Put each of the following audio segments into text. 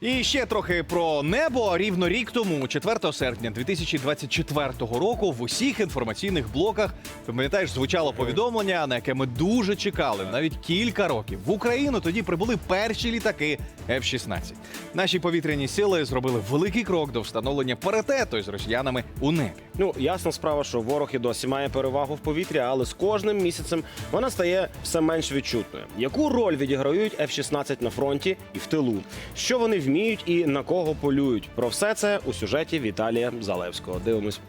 І ще трохи про небо. Рівно рік тому, 4 серпня 2024 року, в усіх інформаційних блоках ти пам'ятаєш, звучало повідомлення, на яке ми дуже чекали, навіть кілька років. В Україну тоді прибули перші літаки F-16. Наші повітряні сили зробили великий крок до встановлення паритету з росіянами у небі. Ну, ясна справа, що ворог і досі має перевагу в повітрі, але з кожним місяцем вона стає все менш відчутною. Яку роль відіграють F-16 на фронті і в тилу? Що вони вміють і на кого полюють? Про все це у сюжеті Віталія Залевського. Дивимось.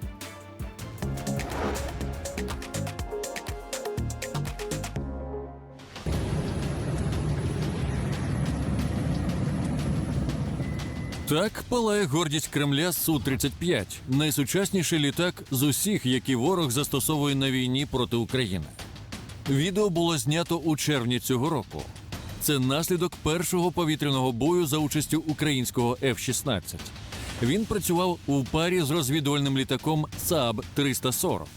Так палає гордість Кремля Су-35 – найсучасніший літак з усіх, які ворог застосовує на війні проти України. Відео було знято у червні цього року. Це наслідок першого повітряного бою за участю українського F-16. Він працював у парі з розвідувальним літаком Saab 340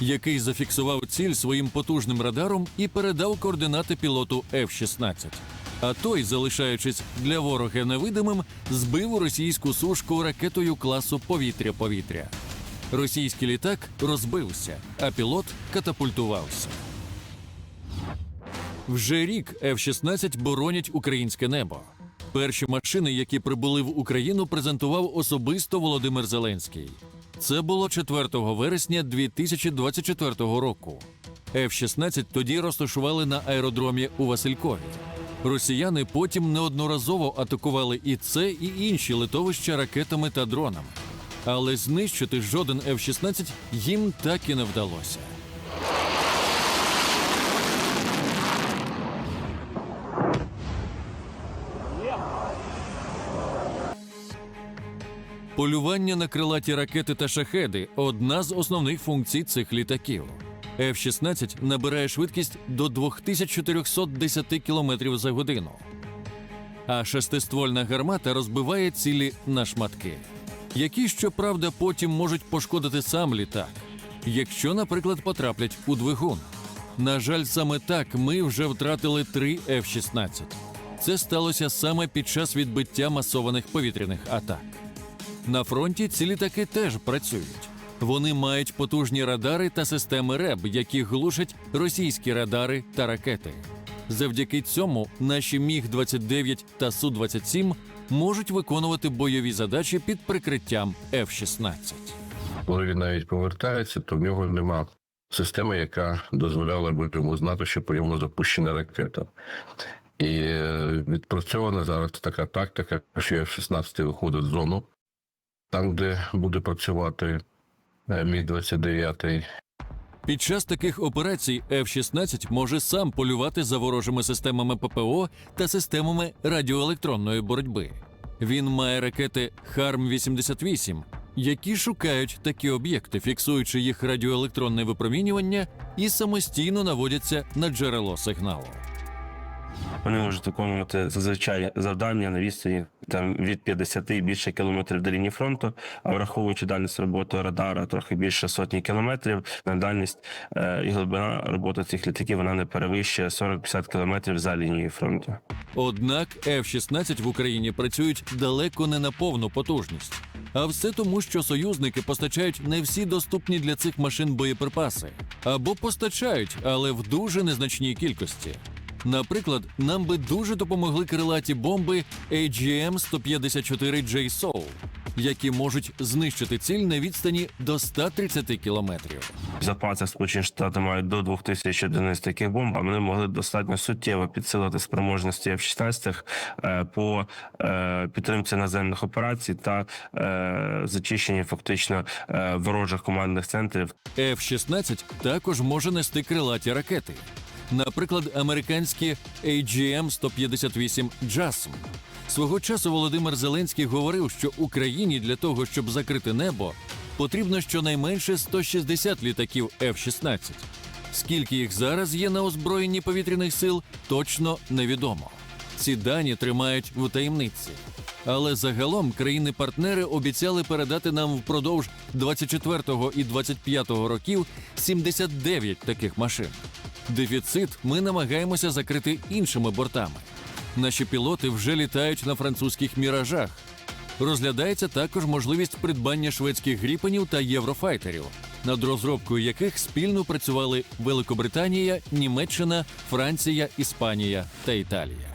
який зафіксував ціль своїм потужним радаром і передав координати пілоту F-16. А той, залишаючись для ворога невидимим, збив російську сушку ракетою класу повітря-повітря. Російський літак розбився, а пілот катапультувався. Вже рік F-16 боронять українське небо. Перші машини, які прибули в Україну, презентував особисто Володимир Зеленський. Це було 4 вересня 2024 року. F-16 тоді розташували на аеродромі у Василькові. Росіяни потім неодноразово атакували і це, і інші литовища ракетами та дронами. Але знищити жоден F-16 їм так і не вдалося. Полювання на крилаті ракети та шахеди одна з основних функцій цих літаків. F-16 набирає швидкість до 2410 км за годину. А шестиствольна гармата розбиває цілі на шматки, які, щоправда, потім можуть пошкодити сам літак, якщо, наприклад, потраплять у двигун. На жаль, саме так ми вже втратили три F-16. Це сталося саме під час відбиття масованих повітряних атак. На фронті ці літаки теж працюють. Вони мають потужні радари та системи РЕБ, які глушать російські радари та ракети. Завдяки цьому наші Міг 29 та Су 27 можуть виконувати бойові задачі під прикриттям F-16. Коли він навіть повертається, то в нього нема системи, яка дозволяла б йому знати, що по йому запущена ракета. І е, відпрацьована зараз така тактика, що F-16 виходить в зону, там, де буде працювати е, Міг-29. Під час таких операцій F-16 може сам полювати за ворожими системами ППО та системами радіоелектронної боротьби. Він має ракети Харм-88, які шукають такі об'єкти, фіксуючи їх радіоелектронне випромінювання і самостійно наводяться на джерело сигналу. Вони можуть виконувати зазвичай завдання на відстані там від 50 і більше кілометрів до лінії фронту, а враховуючи дальність роботи радара трохи більше сотні кілометрів, на дальність е, і глибина роботи цих літаків вона не перевищує 40-50 кілометрів за лінією фронту. Однак F-16 в Україні працюють далеко не на повну потужність. А все тому, що союзники постачають не всі доступні для цих машин боєприпаси або постачають, але в дуже незначній кількості. Наприклад, нам би дуже допомогли крилаті бомби AGM-154 J-Soul, які можуть знищити ціль на відстані до 130 кілометрів. В запасах Сполучені Штати мають до 2000 одиниць таких бомб, а вони могли достатньо суттєво підсилити спроможності F-16 е, по е, підтримці наземних операцій та е, зачищенні фактично ворожих командних центрів F-16 також може нести крилаті ракети. Наприклад, американські AGM-158 JASM. Свого часу Володимир Зеленський говорив, що Україні для того, щоб закрити небо, потрібно щонайменше 160 літаків F-16. Скільки їх зараз є на озброєнні повітряних сил, точно невідомо. Ці дані тримають в таємниці. Але загалом країни-партнери обіцяли передати нам впродовж 24-го і 25-го років 79 таких машин. Дефіцит ми намагаємося закрити іншими бортами. Наші пілоти вже літають на французьких міражах. Розглядається також можливість придбання шведських гріпенів та єврофайтерів, над розробкою яких спільно працювали Великобританія, Німеччина, Франція, Іспанія та Італія.